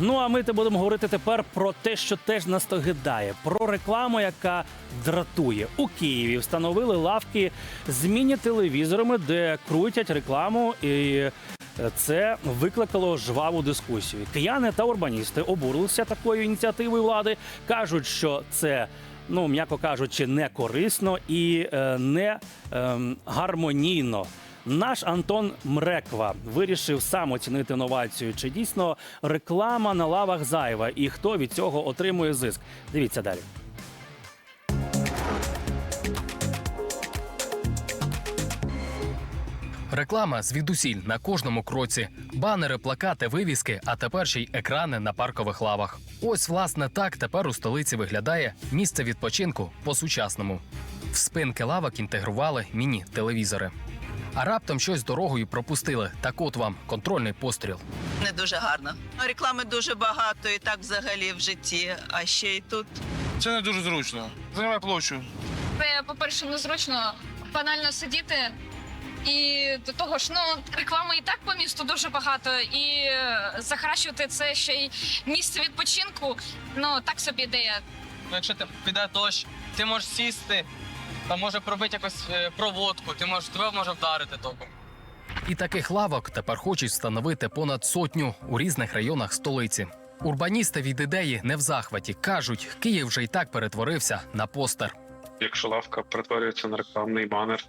Ну а ми те будемо говорити тепер про те, що теж нас тогидає. Про рекламу, яка дратує. У Києві встановили лавки з міні-телевізорами, де крутять рекламу і. Це викликало жваву дискусію. Кияни та урбаністи обурилися такою ініціативою влади. кажуть, що це, ну м'яко кажучи, не корисно і е, не ем, гармонійно. Наш Антон Мреква вирішив сам оцінити новацію. Чи дійсно реклама на лавах зайва і хто від цього отримує зиск? Дивіться далі. Реклама звідусіль на кожному кроці, банери, плакати, вивіски, а тепер ще й екрани на паркових лавах. Ось власне так тепер у столиці виглядає місце відпочинку по-сучасному. В спинки лавок інтегрували міні-телевізори. А раптом щось дорогою пропустили. Так от вам контрольний постріл. не дуже гарно. Реклами дуже багато і так взагалі в житті, а ще й тут. Це не дуже зручно. Займай площу. Це, по-перше, незручно банально сидіти. І до того ж, ну реклами і так по місту дуже багато, і е, захаращувати це ще й місце відпочинку. Ну так собі ідея. Ну, якщо ти піде дощ, ти можеш сісти, там може пробити якусь е, проводку, ти можеш тебе може вдарити током. І таких лавок тепер хочуть встановити понад сотню у різних районах столиці. Урбаністи від ідеї не в захваті кажуть, Київ вже й так перетворився на постер. якщо лавка перетворюється на рекламний банер,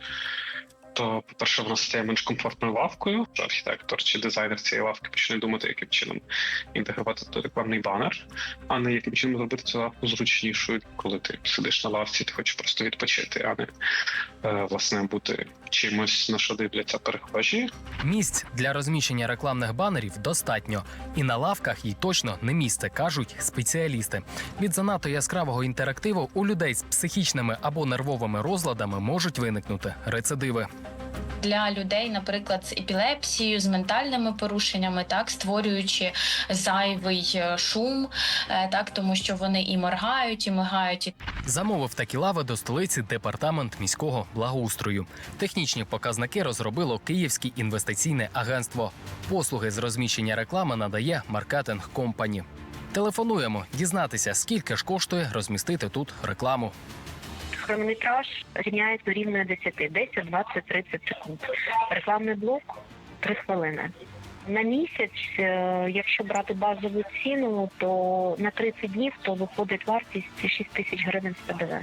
то, по-перше, вона стає менш комфортною лавкою. Архітектор чи дизайнер цієї лавки почне думати, яким чином інтегрувати той рекламний банер, а не яким чином зробити цю лавку зручнішою, коли ти сидиш на лавці, ти хочеш просто відпочити, а не е, власне бути чимось на що дивляться перехожі. Місць для розміщення рекламних банерів достатньо, і на лавках їй точно не місце, кажуть спеціалісти. Від занадто яскравого інтерактиву у людей з психічними або нервовими розладами можуть виникнути рецидиви. Для людей, наприклад, з епілепсією, з ментальними порушеннями, так створюючи зайвий е, шум, е, так тому що вони і моргають, і мигають, Замовив такі лави до столиці департамент міського благоустрою. Технічні показники розробило Київське інвестиційне агентство. Послуги з розміщення реклами надає маркетинг компані. Телефонуємо дізнатися, скільки ж коштує розмістити тут рекламу. Хронометраж рівняється рівно 10, 10, 20, 30 секунд. Рекламний блок 3 хвилини. На місяць, е, якщо брати базову ціну, то на 30 днів то виходить вартість 6 тисяч гривень з ПДВ.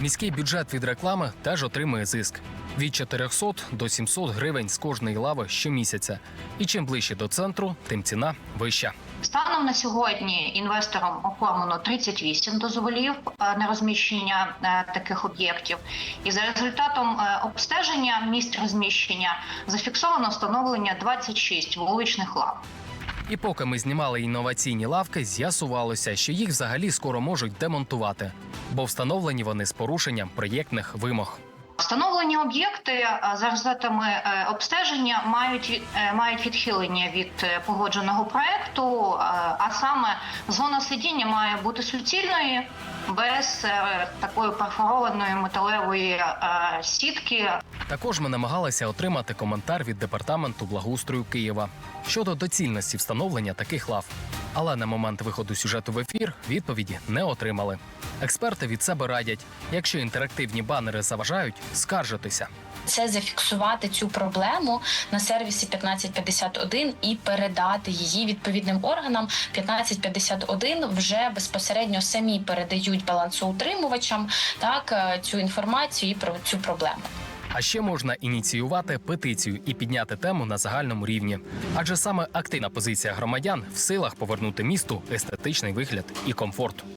Міський бюджет від реклами теж отримує зиск від 400 до 700 гривень з кожної лави щомісяця. І чим ближче до центру, тим ціна вища. Станом на сьогодні інвесторам оформлено 38 дозволів е, на розміщення е, таких об'єктів, і за результатом е, обстеження місць розміщення зафіксовано встановлення 26 вуличних лав. І поки ми знімали інноваційні лавки, з'ясувалося, що їх взагалі скоро можуть демонтувати, бо встановлені вони з порушенням проєктних вимог. Встановлені об'єкти е, за результатами е, обстеження мають е, мають відхилення від погодженого проекту, а саме зона сидіння має бути суцільною, без такої перфорованої металевої сітки. Також ми намагалися отримати коментар від департаменту благоустрою Києва щодо доцільності встановлення таких лав. Але на момент виходу сюжету в ефір відповіді не отримали. Експерти від себе радять, якщо інтерактивні банери заважають, скаржитися. це зафіксувати цю проблему на сервісі 1551 і передати її відповідним органам. 1551 вже безпосередньо самі передають балансоутримувачам так е, цю інформацію і про цю проблему. А ще можна ініціювати петицію і підняти тему на загальному рівні. Адже саме активна позиція громадян в силах повернути місту естетичний вигляд і комфорт.